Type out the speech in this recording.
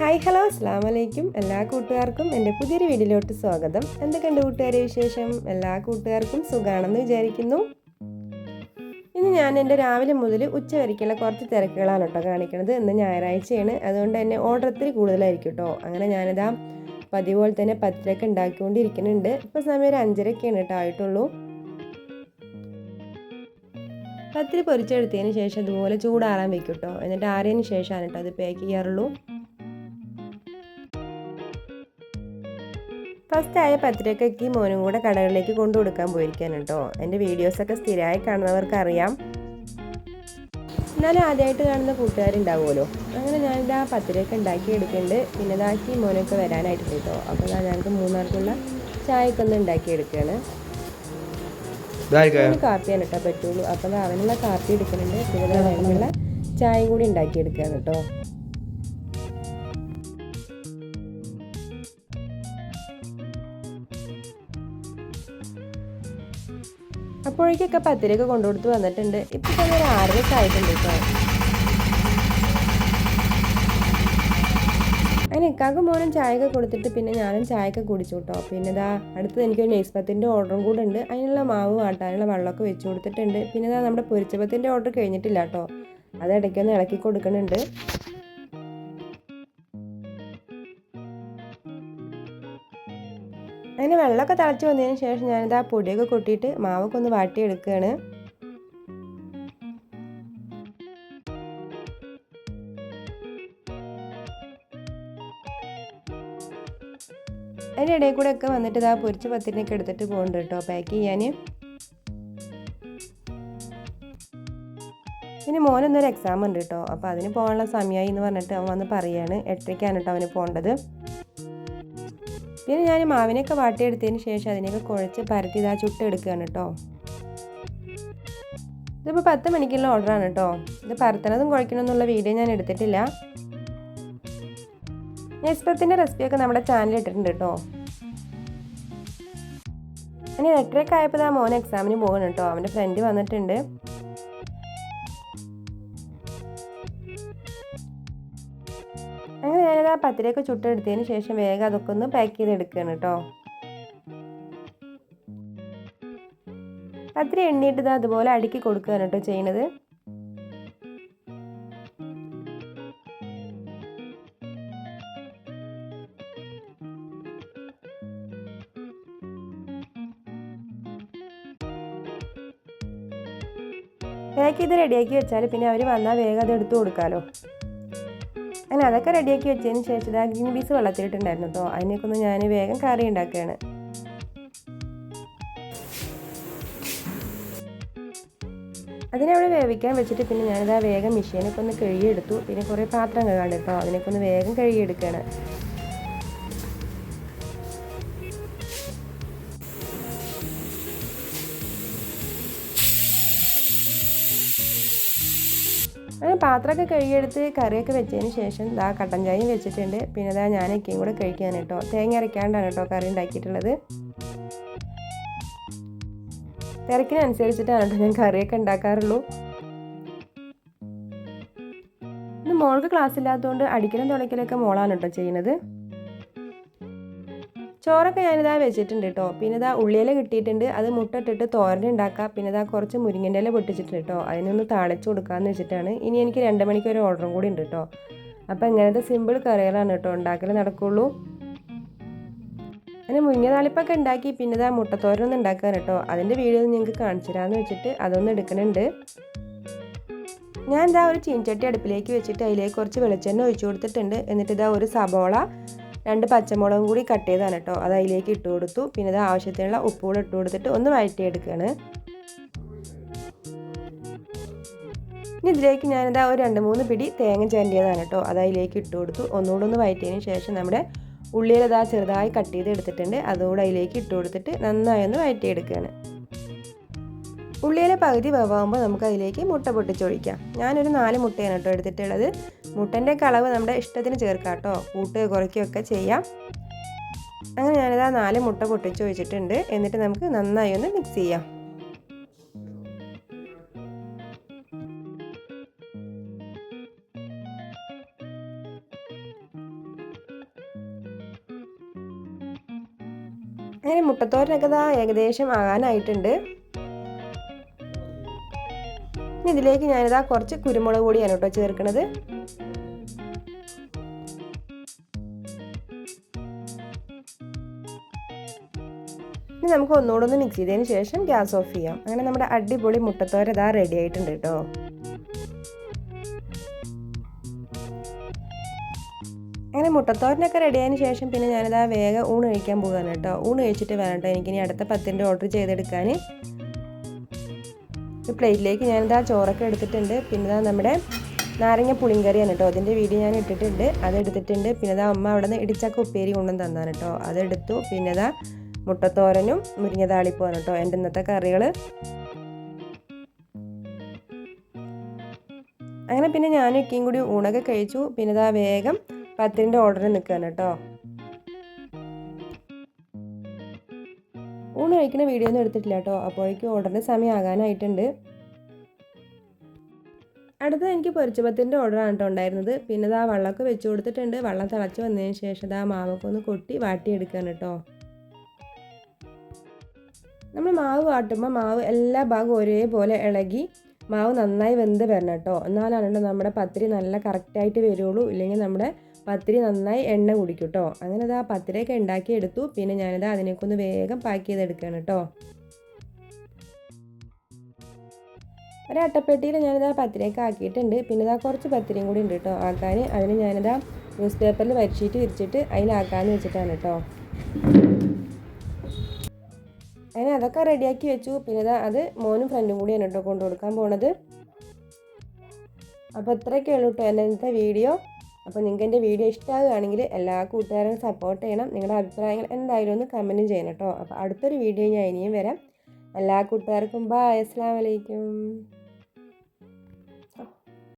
Hi hello അസ്സാം വലൈക്കും എല്ലാ കൂട്ടുകാർക്കും എന്റെ പുതിയൊരു വീഡിയോയിലോട്ട് സ്വാഗതം. എന്തൊക്കെയുണ്ട് കൂട്ടുകാരെ വിശേഷം? എല്ലാ കൂട്ടുകാർക്കും സുഖമാണെന്ന് വിചാരിക്കുന്നു. ഇന്ന് ഞാൻ എന്റെ രാവിലെ മുതൽ ഉച്ച വരയ്ക്കുള്ള കുറച്ച് തിരക്കുകളാണ് കേട്ടോ കാണിക്കുന്നത് ഇന്ന് ഞായറാഴ്ചയാണ്. അതുകൊണ്ട് തന്നെ ഓർഡർ ഒത്തിരി കൂടുതലായിരിക്കും കേട്ടോ. അങ്ങനെ ഞാനിതാ പതിവ് പോലെ തന്നെ പത്തിരക്ക് ഉണ്ടാക്കിക്കൊണ്ടിരിക്കുന്നുണ്ട്. ഇപ്പോൾ സമയം ഒരു അഞ്ചരക്കാണ് കേട്ടോ ആയിട്ടുള്ളൂ. പത്തിരി പൊരിച്ചെടുത്തതിന് ശേഷം ഇതുപോലെ ചൂടാറാൻ വെക്കും കേട്ടോ. എന്നിട്ട് ആറിയതിന് ശേഷമാണ് കേട്ടോ അത് പാക്ക് ചെയ്യാറുള്ളൂ. ഫസ്റ്റ് ആയ പത്തിരക്കൊക്കെ ഈ മോനും കൂടെ കടകളിലേക്ക് കൊണ്ടു കൊടുക്കാൻ പോയിരിക്കാൻ കേട്ടോ. എന്റെ വീഡിയോസൊക്കെ സ്ഥിരമായി കാണുന്നവർക്ക് അറിയാം എന്നാലും ആദ്യമായിട്ട് കാണുന്ന കൂട്ടുകാരുണ്ടാവുമല്ലോ. അങ്ങനെ ഞാനിത് ആ പത്തിരയൊക്കെ ഉണ്ടാക്കി എടുക്കുന്നുണ്ട്. പിന്നെ ഇതാക്കി മോനൊക്കെ വരാനായിട്ട് കേട്ടോ. അപ്പോൾ ഞാൻ ഞങ്ങൾക്ക് മൂന്നാർക്കുള്ള ചായയൊക്കെ ഒന്ന് ഉണ്ടാക്കി എടുക്കുകയാണ്. കാപ്പിയാണ് കേട്ടോ പറ്റുള്ളൂ. അപ്പോൾ അവനുള്ള കാപ്പി എടുക്കുന്നുണ്ട്. പിന്നെ അവനുള്ള ചായയും കൂടി ഉണ്ടാക്കി എടുക്കുകയാണ് കേട്ടോ. അപ്പോഴേക്കൊക്കെ പത്തിരിയൊക്കെ കൊണ്ടുകൊടുത്ത് വന്നിട്ടുണ്ട്. ഇപ്പം തന്നെ ഒരു ആറരയ്ക്ക് ആയിട്ടുണ്ട് കേട്ടോ അങ്ങനെ ഇക്കാക്ക് മോനും ചായയൊക്കെ കൊടുത്തിട്ട് പിന്നെ ഞാനും ചായയൊക്കെ കുടിച്ചു കേട്ടോ. പിന്നെ ഇതാ അടുത്തത് എനിക്കൊരു നെയ്സ്പത്തിന്റെ ഓർഡറും കൂടെ ഉണ്ട്. അതിനുള്ള മാവ് വാട്ടാനുള്ള വെള്ളമൊക്കെ വെച്ച് കൊടുത്തിട്ടുണ്ട്. പിന്നെ ഇതാ നമ്മുടെ പൊരിച്ചപ്പത്തിന്റെ ഓർഡർ കഴിഞ്ഞിട്ടില്ല കേട്ടോ. അത് ഇടയ്ക്കൊന്ന് ഇളക്കി കൊടുക്കുന്നുണ്ട്. അങ്ങനെ വെള്ളമൊക്കെ തിളച്ച് വന്നതിന് ശേഷം ഞാനിത് ആ പൊടിയൊക്കെ കൊട്ടിയിട്ട് മാവൊക്കെ ഒന്ന് വാട്ടിയെടുക്കുകയാണ്. അതിന്റെ ഇടയിൽ കൂടെ ഒക്കെ വന്നിട്ട് ഇതാ പൊരിച്ച പത്തിരിനൊക്കെ എടുത്തിട്ട് പോകുന്നുണ്ട് കേട്ടോ പാക്ക് ചെയ്യാൻ. പിന്നെ മോനൊന്നൊരു എക്സാം ഉണ്ട് കേട്ടോ അപ്പോൾ അതിന് പോകാനുള്ള സമയമായി എന്ന് പറഞ്ഞിട്ട് അവൻ വന്ന് പറയാണ് എട്ടരയ്ക്കാണ് കേട്ടോ അവന് പോകേണ്ടത്. പിന്നെ ഞാൻ മാവിനൊക്കെ വാട്ടിയെടുത്തതിന് ശേഷം അതിനെയൊക്കെ കുഴച്ച് പരത്തി ഇതാ ചുട്ടെടുക്കുകയാണ് കേട്ടോ. ഇതിപ്പോൾ പത്ത് മണിക്കുള്ള ഓർഡറാണ് കേട്ടോ. ഇത് പരത്തണതും കുഴക്കണമെന്നുള്ള വീഡിയോ ഞാൻ എടുത്തിട്ടില്ല. നെസ്പത്തിന്റെ റെസിപ്പിയൊക്കെ നമ്മുടെ ചാനലിൽ ഇട്ടിട്ടുണ്ട് കേട്ടോ. ഇനി ആയപ്പോൾ ആ മോൻ എക്സാമിന് പോകണം കേട്ടോ. അവന്റെ ഫ്രണ്ട് വന്നിട്ടുണ്ട്. അങ്ങനെ ഞാനത് ആ പത്തിരിയൊക്കെ ചുട്ടെടുത്തതിന് ശേഷം വേഗം അതൊക്കെ ഒന്ന് പാക്ക് ചെയ്തെടുക്കുകയാണ് കേട്ടോ പത്തിരി എണ്ണിയിട്ട് ഇത് അതുപോലെ അടുക്കി കൊടുക്കുകയാണ് കേട്ടോ ചെയ്യണത്. പാക്ക് ചെയ്ത് റെഡിയാക്കി വെച്ചാൽ പിന്നെ അവർ വന്നാൽ വേഗം അത് എടുത്തു കൊടുക്കാമല്ലോ അങ്ങനെ അതൊക്കെ റെഡിയാക്കി വെച്ചതിന് ശേഷം ആ ഗ്രീൻ പീസ് വെള്ളത്തിലിട്ടുണ്ടായിരുന്നു കേട്ടോ അതിനൊക്കെ ഒന്ന് ഞാൻ വേഗം കറി ഉണ്ടാക്കുകയാണ്. അതിനവിടെ വേവിക്കാൻ വെച്ചിട്ട് പിന്നെ ഞാനിതാ വേഗം മെഷീനൊക്കെ ഒന്ന് കഴുകിയെടുത്തു. പിന്നെ കുറേ പാത്രം കഴുകാണ്ട് കേട്ടോ അതിനൊക്കെ ഒന്ന് വേഗം കഴുകിയെടുക്കുകയാണ്. അങ്ങനെ പാത്രമൊക്കെ കഴുകിയെടുത്ത് കറിയൊക്കെ വെച്ചതിന് ശേഷം ഇതാ കട്ടൻ ചായയും വെച്ചിട്ടുണ്ട്. പിന്നെ ഇതാ ഞാനൊക്കെയും കൂടെ കഴിക്കാൻ കേട്ടോ. തേങ്ങ അരയ്ക്കാണ്ടാണ് കേട്ടോ കറി ഉണ്ടാക്കിയിട്ടുള്ളത്. തിരക്കിനനുസരിച്ചിട്ടാണ് കേട്ടോ ഞാൻ കറിയൊക്കെ ഉണ്ടാക്കാറുള്ളൂ. ഇന്ന് മോൾക്ക് ക്ലാസ് ഇല്ലാത്തതുകൊണ്ട് അടിക്കലും തുളയ്ക്കലൊക്കെ മോളാണ് കേട്ടോ ചെയ്യുന്നത്. ചോറൊക്കെ ഞാനിതാ വെച്ചിട്ടുണ്ട് കേട്ടോ പിന്നെ ഇതാ ഉള്ളിയില കിട്ടിയിട്ടുണ്ട്. അത് മുട്ടിട്ടിട്ട് തോരൻ ഉണ്ടാക്കാം. പിന്നെ ഇതാ കുറച്ച് മുരിങ്ങന്റെ ഇല പൊട്ടിച്ചിട്ടുണ്ട് കേട്ടോ അതിനൊന്ന് താളിച്ച് കൊടുക്കാമെന്ന് വെച്ചിട്ടാണ്. ഇനി എനിക്ക് രണ്ട് മണിക്ക് ഒരു ഓർഡറും കൂടി ഉണ്ട് കേട്ടോ അപ്പോൾ ഇങ്ങനത്തെ സിമ്പിൾ കറികളാണ് കേട്ടോ ഉണ്ടാക്കൽ നടക്കുള്ളൂ. അങ്ങനെ മുരിങ്ങ താളിപ്പൊക്കെ ഉണ്ടാക്കി പിന്നെ ഇതാ മുട്ടത്തോരനൊന്ന് ഉണ്ടാക്കാൻ കേട്ടോ അതിന്റെ വീഡിയോ നിങ്ങൾക്ക് കാണിച്ചു തരാമെന്ന് വെച്ചിട്ട് അതൊന്ന് എടുക്കണുണ്ട്. ഞാൻ ഇതാ ഒരു ചീൻചട്ടി അടുപ്പിലേക്ക് വെച്ചിട്ട് അതിലേക്ക് കുറച്ച് വെളിച്ചെണ്ണ ഒഴിച്ചു കൊടുത്തിട്ടുണ്ട്. എന്നിട്ട് ഇതാ ഒരു സബോള രണ്ട് പച്ചമുളകും കൂടി കട്ട് ചെയ്താണ് കേട്ടോ. അത് അതിലേക്ക് ഇട്ട് കൊടുത്തു. പിന്നെ ഇത് ആവശ്യത്തിനുള്ള ഉപ്പുകൂടെ ഇട്ട് കൊടുത്തിട്ട് ഒന്ന് വഴറ്റിയെടുക്കുകയാണ് ഇനി ഇതിലേക്ക് ഞാനിതാ ഒരു രണ്ട് മൂന്ന് പിടി തേങ്ങ ചേണ്ടിയതാണ് കേട്ടോ. അത് അതിലേക്ക് ഇട്ട് കൊടുത്തു. ഒന്നുകൂടെ ഒന്ന് വഴറ്റിയതിന് ശേഷം നമ്മുടെ ഉള്ളിയിൽ ഇതാ ചെറുതായി കട്ട് ചെയ്ത് എടുത്തിട്ടുണ്ട്. അതുകൂടെ അതിലേക്ക് ഇട്ട് കൊടുത്തിട്ട് നന്നായി ഒന്ന് വഴറ്റിയെടുക്കുകയാണ് ഉള്ളിയിലെ പകുതി വേവാകുമ്പോൾ നമുക്ക് അതിലേക്ക് മുട്ട പൊട്ടിച്ചൊഴിക്കാം. ഞാനൊരു നാല് മുട്ടയാണ് കേട്ടോ എടുത്തിട്ടുള്ളത്. മുട്ടന്റെ കളവ് നമ്മുടെ ഇഷ്ടത്തിന് ചേർക്കാം കേട്ടോ. കൂട്ട് കുറയ്ക്കുകയൊക്കെ ചെയ്യാം. അങ്ങനെ ഞാനിത് ആ നാല് മുട്ട പൊട്ടിച്ചൊഴിച്ചിട്ടുണ്ട്. എന്നിട്ട് നമുക്ക് നന്നായി ഒന്ന് മിക്സ് ചെയ്യാം. അങ്ങനെ മുട്ടത്തോരനൊക്കെ ഏകദേശം ആകാനായിട്ടുണ്ട്. ഇതിലേക്ക് ഞാനിതാ കുറച്ച് കുരുമുളക് പൊടിയാണ് കേട്ടോ ചേർക്കണത്. ഇനി നമുക്ക് ഒന്നുകൂടെ ഒന്ന് മിക്സ് ചെയ്തതിന് ശേഷം ഗ്യാസ് ഓഫ് ചെയ്യാം. അങ്ങനെ നമ്മുടെ അടിപൊളി മുട്ടത്തോര ഇതാ റെഡി ആയിട്ടുണ്ട് കേട്ടോ. അങ്ങനെ മുട്ടത്തോരനൊക്കെ റെഡി ആയതിനു ശേഷം പിന്നെ ഞാനിതാ വേഗം ഊണ് കഴിക്കാൻ പോകാനാണ് കേട്ടോ. ഊണ് കഴിച്ചിട്ട് വേണം കേട്ടോ. എനിക്കിനി അടുത്ത പത്തിന്റെ ഓർഡർ ചെയ്തെടുക്കാൻ. ഒരു പ്ലേറ്റിലേക്ക് ഞാനിതാ ചോറൊക്കെ എടുത്തിട്ടുണ്ട്. പിന്നെ നമ്മുടെ നാരങ്ങ പുളിങ്കറിയാണ് കേട്ടോ. അതിന്റെ വീഡിയോ ഞാൻ ഇട്ടിട്ടുണ്ട്. അത് എടുത്തിട്ടുണ്ട്. പിന്നെ ഇതാ അമ്മ അവിടെ നിന്ന് ഇടിച്ചക്ക ഉപ്പേരി കൊണ്ടുവന്ന് തന്നാണ് കേട്ടോ. അതെടുത്തു പിന്നെ ഇതാ മുട്ടത്തോരനും മുരിങ്ങ കേട്ടോ. എന്റെ ഇന്നത്തെ കറികൾ അങ്ങനെ പിന്നെ ഞാനും ഇക്കയും കൂടി ഊണൊക്കെ കഴിച്ചു. പിന്നെ ഇതാ വേഗം പത്തിന്റെ ഓർഡർ നിൽക്കുകയാണ് കേട്ടോ. ഊണ് കഴിക്കുന്ന വീഡിയോ ഒന്നും എടുത്തിട്ടില്ല കേട്ടോ. അപ്പോഴേക്കും ഓർഡറിന്റെ സമയം ആകാനായിട്ടുണ്ട് അടുത്ത എനിക്ക് പൊരിച്ചപ്പത്തിന്റെ ഓർഡറാണ് കേട്ടോ ഉണ്ടായിരുന്നത്. പിന്നെ ഇതാ വെള്ളമൊക്കെ വെച്ച് കൊടുത്തിട്ടുണ്ട്. വെള്ളം തിളച്ച് വന്നതിന് ശേഷം ഇതാ മാവൊക്കെ ഒന്ന് കൊട്ടി വാട്ടിയെടുക്കുകയാണ് കേട്ടോ. നമ്മൾ മാവ് വാട്ടുമ്പോൾ മാവ് എല്ലാ ഭാഗവും ഒരേപോലെ ഇളകി മാവ് നന്നായി വെന്ത് വരണം കേട്ടോ. എന്നാലാണ് നമ്മുടെ പത്തിരി നല്ല കറക്റ്റായിട്ട് വരുള്ളൂ. ഇല്ലെങ്കിൽ നമ്മുടെ പത്തിരി നന്നായി എണ്ണ കുടിക്കും കേട്ടോ അങ്ങനെ അത് ആ പത്തിരിയൊക്കെ ഉണ്ടാക്കി എടുത്തു. പിന്നെ ഞാനത് അതിനൊക്കെ ഒന്ന് വേഗം പാക്ക് ചെയ്തെടുക്കുകയാണ് കേട്ടോ ഒരു അട്ടപ്പെട്ടിയിൽ ഞാനിതാ പത്തിരിയൊക്കെ ആക്കിയിട്ടുണ്ട്. പിന്നെ ഇതാ കുറച്ച് പത്തിരിയും കൂടി ഉണ്ട് കേട്ടോ ആക്കാൻ. അതിന് ഞാനിതാ ന്യൂസ് പേപ്പറിൽ വരിച്ചിട്ട് വിരിച്ചിട്ട് അതിലാക്കാമെന്ന് വെച്ചിട്ടാണ് കേട്ടോ അങ്ങനെ അതൊക്കെ റെഡിയാക്കി വെച്ചു. പിന്നെ ഇതാ അത് മോനും ഫ്രണ്ടും കൂടിയാണ് കേട്ടോ കൊണ്ടു കൊടുക്കാൻ പോണത്. അപ്പോൾ ഇത്രയൊക്കെ ഉള്ളൂ കേട്ടോ എന്റെ ഇന്നത്തെ വീഡിയോ അപ്പോൾ നിങ്ങൾക്ക് എന്റെ വീഡിയോ ഇഷ്ടമാകുകയാണെങ്കിൽ എല്ലാ കൂട്ടുകാരും സപ്പോർട്ട് ചെയ്യണം. നിങ്ങളുടെ അഭിപ്രായങ്ങൾ എന്തായാലും ഒന്ന് കമന്റ് ചെയ്യണം കേട്ടോ. അപ്പോൾ അടുത്തൊരു വീഡിയോ ഞാൻ ഇനിയും വരാം. എല്ലാ കൂട്ടുകാർക്കും ബായ് അസ്സാം വലൈക്കും